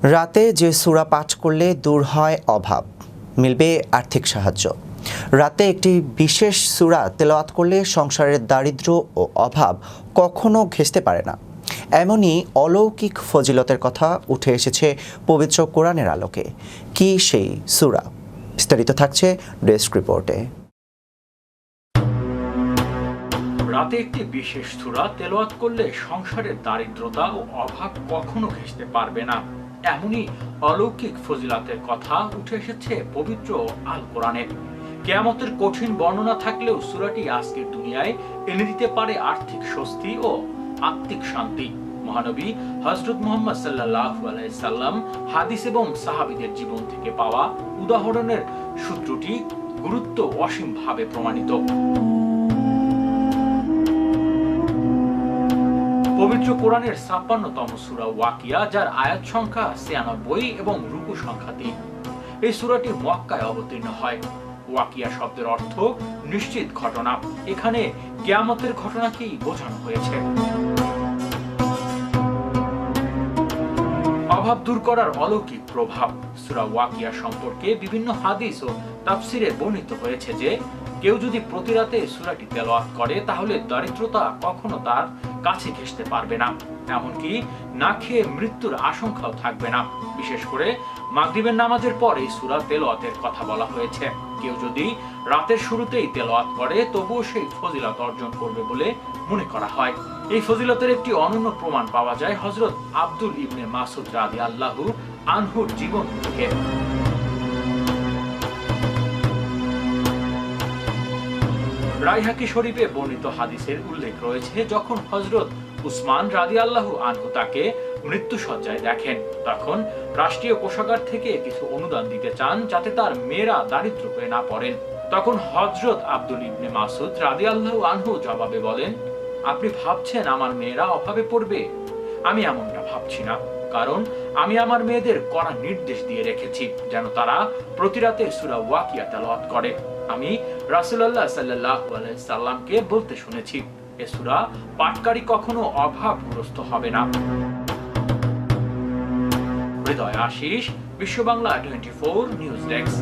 রাতে যে সূরা পাঠ করলে দূর হয় অভাব, মিলবে আর্থিক সাহায্য। রাতে একটি বিশেষ সূরা তেলাওয়াত করলে সংসারের দারিদ্র্য ও অভাব কখনো ঘেঁষতে পারে না। এমনই অলৌকিক ফজিলতের কথা উঠে এসেছে পবিত্র কোরআনের আলোকে। কি সেই সূরা? বিস্তারিত থাকছে ডেস্ক রিপোর্টে। রাতে একটি বিশেষ সূরা তেলাওয়াত করলে সংসারের দারিদ্রতা ও অভাব কখনো ঘেঁষতে পারবে না। এমনই অলৌকিক ফজিলাতের কথা উঠে এসেছে পবিত্র আল কোরআনে কেয়ামতের কঠিন বর্ণনা থাকলেও সূরাটি আজকের দুনিয়ায় এনে দিতে পারে আর্থিক স্বস্তি ও আত্মিক শান্তি। মহানবী হজরত মোহাম্মদ সাল্লাহ সাল্লাম হাদিস এবং সাহাবিদের জীবন থেকে পাওয়া উদাহরণের সূত্রটি গুরুত্ব অসীমভাবে প্রমাণিত। পবিত্র কোরআনের ছাপ্পান্নতম সুরা ওয়াকিয়া, যার আয়াত সংখ্যা ছিয়ানব্বই এবং রুকু সংখ্যা তিন। এই সুরাটি মক্কায় অবতীর্ণ হয়। ওয়াকিয়া শব্দের অর্থ নিশ্চিত ঘটনা। এখানে কেয়ামতের ঘটনাকেই বোঝানো হয়েছে। অভাব দূর করার অলৌকিক প্রভাব। সুরা ওয়াকিয়া সম্পর্কে বিভিন্ন হাদিস ও তাফসিরে বর্ণিত হয়েছে যে কেউ যদি প্রতি রাতে সুরাটি তেলাওয়াত করে, তাহলে দারিদ্রতা কখনো তার কাছে ঘেঁষতে পারবে না। এমনকি না খেয়ে মৃত্যুর আশঙ্কাও থাকবে না। বিশেষ করে মাগরিবের নামাজের পর এই সুরা তেলাওয়াতের কথা বলা হয়েছে। কেউ যদি রাতের শুরুতেই তেলাওয়াত করে, তবুও সেই ফজিলত অর্জন করবে বলে মনে করা হয়। এই ফজিলতের একটি অনন্য প্রমাণ পাওয়া যায় হজরত আব্দুল ইবনে মাসুদ রাদি আল্লাহু আনহুর জীবন থেকে। রাইহাকি শরীফে বর্ণিত হাদিসের উল্লেখ রয়েছে যখন হজরত উসমান রাদি আল্লাহু আনহু তাকে মৃত্যু সজ্জায় দেখেন, তখন রাষ্ট্রীয় কোষাগার থেকে কিছু অনুদান দিতে চান যাতে তার মেয়েরা দারিদ্র হয়ে না পড়েন। তখন হজরত আব্দুল ইবনে মাসুদ রাদি আল্লাহু আনহু জবাবে বলেন, আপনি ভাবছেন আমার মেয়েরা অভাবে পড়বে? আমি এমনটা ভাবছি না। কারণ আমি আমার মেয়েদের কড়া নির্দেশ দিয়ে রেখেছি, যেন তারা প্রতি রাতে সুরা ওয়াকিয়া তেলাওয়াত করে। আমি রাসূলুল্লাহ আলাইহি সাল্লামকে বলতে শুনেছি, এ সূরা পাঠকারী কখনো অভাবগ্রস্ত হবে না। Hriday Ashis, Biswa Bangla twenty four news desk.